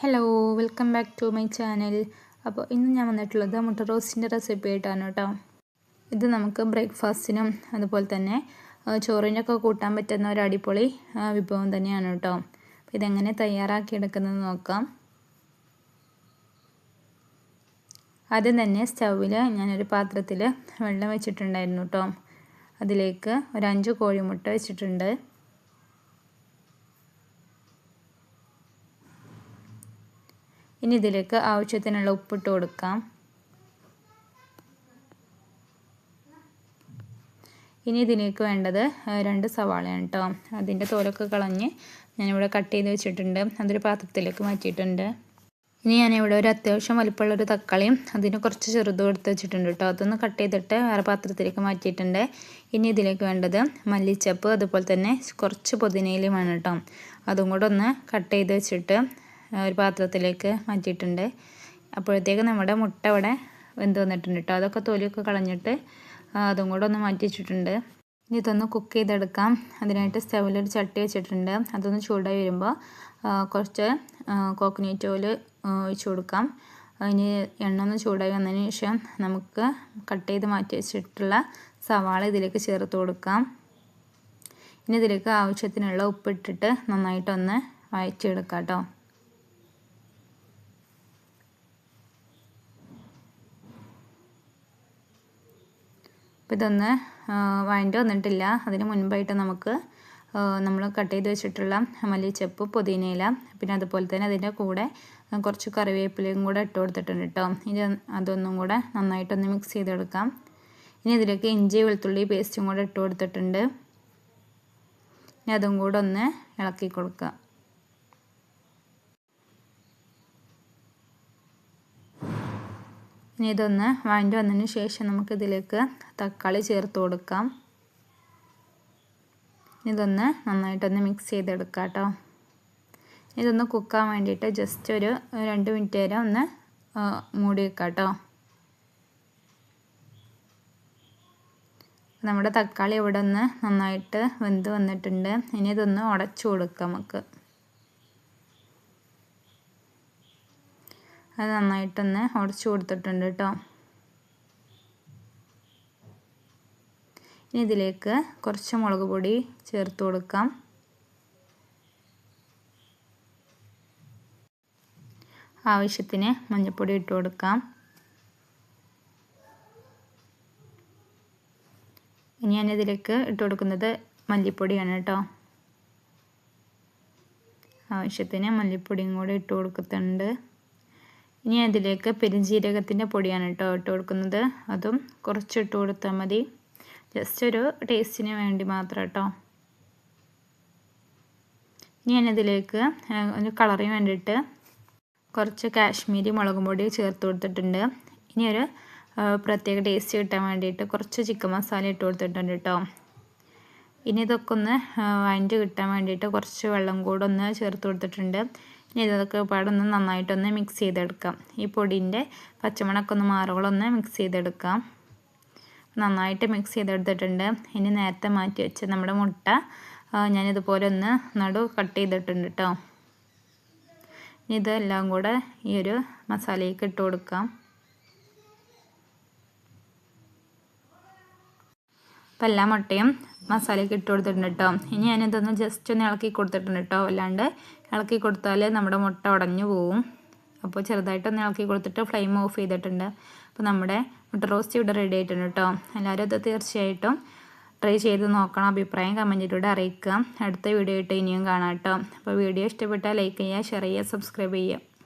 Hello welcome back to my channel അപ്പോൾ ഇന്ന് ഞാൻ വന്നിട്ടുള്ളത് മുട്ട റോസ്റ്റിന്റെ റെസിപ്പി ആയിട്ടാണ് കേട്ടോ. ഇത് നമുക്ക് ബ്രേക്ക്ഫാസ്റ്റിനും അതുപോലെ തന്നെ ചോറിനൊക്കെ കൂട്ടാൻ പറ്റുന്ന ഒരു അടിപൊളി വിഭവം തന്നെയാണ് കേട്ടോ. അപ്പോൾ ഇതെങ്ങനെ തയ്യാറാക്കിയെടുക്കുന്നത് നോക്കാം. ആദ്യം തന്നെ സ്റ്റൗവിൽ ഞാനൊരു പാത്രത്തിൽ വെള്ളം വെച്ചിട്ടുണ്ടായിരുന്നു കേട്ടോ. അതിലേക്ക് ഒരു അഞ്ച് കോഴിമുട്ട വെച്ചിട്ടുണ്ട്. ഇനി ഇതിലേക്ക് ആവശ്യത്തിനുള്ള ഉപ്പിട്ട് കൊടുക്കാം. ഇനി ഇതിലേക്ക് വേണ്ടത് രണ്ട് സവാളയാണ് കേട്ടോ അതിന്റെ തോലൊക്കെ കളഞ്ഞ് ഞാനിവിടെ കട്ട് ചെയ്ത് വെച്ചിട്ടുണ്ട്. അതൊരു പാത്രത്തിലേക്ക് മാറ്റിയിട്ടുണ്ട്. ഇനി ഞാനിവിടെ ഒരു അത്യാവശ്യം വലിപ്പമുള്ളൊരു തക്കാളിയും അതിന് കുറച്ച് ചെറുതും എടുത്ത് വെച്ചിട്ടുണ്ട് കേട്ടോ അതൊന്ന് കട്ട് ചെയ്തിട്ട് വേറെ പാത്രത്തിലേക്ക് മാറ്റിയിട്ടുണ്ട്. ഇനി ഇതിലേക്ക് വേണ്ടത് മല്ലിച്ചപ്പ് അതുപോലെ തന്നെ കുറച്ച് പുതിനയിലുമാണ് കേട്ടോ അതും കൂടെ ഒന്ന് കട്ട് ചെയ്ത് വെച്ചിട്ട് ഒരു പാത്രത്തിലേക്ക് മാറ്റിയിട്ടുണ്ട്. അപ്പോഴത്തേക്ക് നമ്മുടെ മുട്ട ഇവിടെ വെന്ത് വന്നിട്ടുണ്ട് കേട്ടോ അതൊക്കെ തൊലിയൊക്കെ കളഞ്ഞിട്ട് അതും കൂടെ ഒന്ന് മാറ്റി വെച്ചിട്ടുണ്ട്. ഇനി ഇതൊന്ന് കുക്ക് ചെയ്തെടുക്കാം. അതിനായിട്ട് സ്റ്റവിലൊരു ചട്ടി വെച്ചിട്ടുണ്ട്. അതൊന്ന് ചൂടായി വരുമ്പോൾ കുറച്ച് കോക്കനട്ട് ഓയിൽ ഒഴിച്ച് കൊടുക്കാം. ഇനി എണ്ണ ഒന്ന് ചൂടായി വന്നതിന് ശേഷം നമുക്ക് കട്ട് ചെയ്ത് മാറ്റി വെച്ചിട്ടുള്ള സവാള ഇതിലേക്ക് ചേർത്ത് കൊടുക്കാം. ഇനി ഇതിലേക്ക് ആവശ്യത്തിനുള്ള ഉപ്പിട്ടിട്ട് നന്നായിട്ടൊന്ന് വഴച്ചെടുക്കാം കേട്ടോ അപ്പോൾ ഇതൊന്ന് വഴണ്ട് വന്നിട്ടില്ല. അതിന് മുൻപായിട്ട് നമുക്ക് നമ്മൾ കട്ട് ചെയ്ത് വെച്ചിട്ടുള്ള മല്ലിച്ചപ്പ് പുതിനയില പിന്നെ അതുപോലെ തന്നെ അതിന്റെ കൂടെ കുറച്ച് കറിവേപ്പിലയും കൂടെ ഇട്ട് കൊടുത്തിട്ടുണ്ട് കേട്ടോ. ഇനി അതൊന്നും കൂടെ നന്നായിട്ടൊന്ന് മിക്സ് ചെയ്തെടുക്കാം. ഇനി ഇതിലേക്ക് ഇഞ്ചി വെളുത്തുള്ളി പേസ്റ്റും കൂടെ ഇട്ട് കൊടുത്തിട്ടുണ്ട്. ഇനി അതും കൂടെ ഒന്ന് ഇളക്കി കൊടുക്കാം. ഇനി ഇതൊന്ന് വഴണ്ടി വന്നതിന് ശേഷം നമുക്കിതിലേക്ക് തക്കാളി ചേർത്ത് കൊടുക്കാം. ഇതൊന്ന് നന്നായിട്ടൊന്ന് മിക്സ് ചെയ്തെടുക്കാം കേട്ടോ. ഇതൊന്ന് കുക്കാൻ വേണ്ടിയിട്ട് ജസ്റ്റ് ഒരു രണ്ട് മിനിറ്റ് വരെ ഒന്ന് മൂടി വെക്കാം കേട്ടോ. നമ്മുടെ തക്കാളി ഇവിടെ ഒന്ന് നന്നായിട്ട് വെന്ത് വന്നിട്ടുണ്ട്. ഇനി ഇതൊന്ന് ഉടച്ചു കൊടുക്കാം നമുക്ക്. അത് നന്നായിട്ടൊന്ന് ഉടച്ചു കൊടുത്തിട്ടുണ്ട് കേട്ടോ. ഇനി ഇതിലേക്ക് കുറച്ച് മുളക് പൊടി ചേർത്ത് കൊടുക്കാം. ആവശ്യത്തിന് മഞ്ഞൾപ്പൊടി ഇട്ട് കൊടുക്കാം. ഇനി ഞാനിതിലേക്ക് ഇട്ട് കൊടുക്കുന്നത് മല്ലിപ്പൊടിയാണ് കേട്ടോ. ആവശ്യത്തിന് മല്ലിപ്പൊടിയും കൂടി ഇട്ട് കൊടുക്കുന്നുണ്ട് ഇനി അതിലേക്ക് പെരുംജീരകത്തിന്റെ പൊടിയാണ് കേട്ടോ ഇട്ട് കൊടുക്കുന്നത്. അതും കുറച്ച് ഇട്ട് കൊടുത്താൽ മതി. ജസ്റ്റ് ഒരു ടേസ്റ്റിന് വേണ്ടി മാത്രം കേട്ടോ. ഇനി ഞാനിതിലേക്ക് ഒരു കളറിന് വേണ്ടിയിട്ട് കുറച്ച് കാശ്മീരി മുളകും പൊടി ചേർത്ത് കൊടുത്തിട്ടുണ്ട്. ഇനി ഒരു പ്രത്യേക ടേസ്റ്റ് കിട്ടാൻ വേണ്ടിയിട്ട് കുറച്ച് ചിക്കൻ മസാല ഇട്ട് കൊടുത്തിട്ടുണ്ട് കേട്ടോ. ഇനി ഇതൊക്കെ ഒന്ന് വഴഞ്ഞ് കിട്ടാൻ വേണ്ടിയിട്ട് കുറച്ച് വെള്ളം കൂടെ ഒന്ന് ചേർത്ത് കൊടുത്തിട്ടുണ്ട്. ഇനി ഇതൊക്കെ പാടൊന്ന് നന്നായിട്ടൊന്ന് മിക്സ് ചെയ്തെടുക്കാം. ഈ പൊടിന്റെ പച്ചമണമൊക്കെ ഒന്ന് മാറുകളൊന്ന് മിക്സ് ചെയ്തെടുക്കാം. നന്നായിട്ട് മിക്സ് ചെയ്തെടുത്തിട്ടുണ്ട്. ഇനി നേരത്തെ മാറ്റി വെച്ച് നമ്മുടെ മുട്ട ഞാനിതുപോലെ ഒന്ന് നടു കട്ട് ചെയ്തിട്ടുണ്ട് കേട്ടോ ഇനി ഇതെല്ലാം കൂടെ ഈ ഒരു മസാലയ്ക്ക് ഇട്ട് കൊടുക്കാം. അപ്പം എല്ലാ മുട്ടയും മസാലയൊക്കെ ഇട്ട് കൊടുത്തിട്ടുണ്ട് കേട്ടോ ഇനി ഞാനിതൊന്ന് ജസ്റ്റ് ഒന്ന് ഇളക്കി കൊടുത്തിട്ടുണ്ട് കേട്ടോ അല്ലാണ്ട് ഇളക്കി കൊടുത്താൽ നമ്മുടെ മുട്ട ഉടഞ്ഞു പോവും. അപ്പോൾ ചെറുതായിട്ടൊന്ന് ഇളക്കി കൊടുത്തിട്ട് ഫ്ലെയിം ഓഫ് ചെയ്തിട്ടുണ്ട്. അപ്പോൾ നമ്മുടെ മുട്ട റോസ്റ്റ് ഇവിടെ റെഡി ആയിട്ടുണ്ട് കേട്ടോ എല്ലാവരും ഇത് തീർച്ചയായിട്ടും ട്രൈ ചെയ്ത് നോക്കണം. അഭിപ്രായം കമന്റിലൂടെ അറിയിക്കുക. അടുത്ത വീഡിയോ ആയിട്ട് ഇനിയും കാണാം കേട്ടോ അപ്പോൾ വീഡിയോ ഇഷ്ടപ്പെട്ടാൽ ലൈക്ക് ചെയ്യുക ഷെയർ ചെയ്യുക സബ്സ്ക്രൈബ് ചെയ്യുക.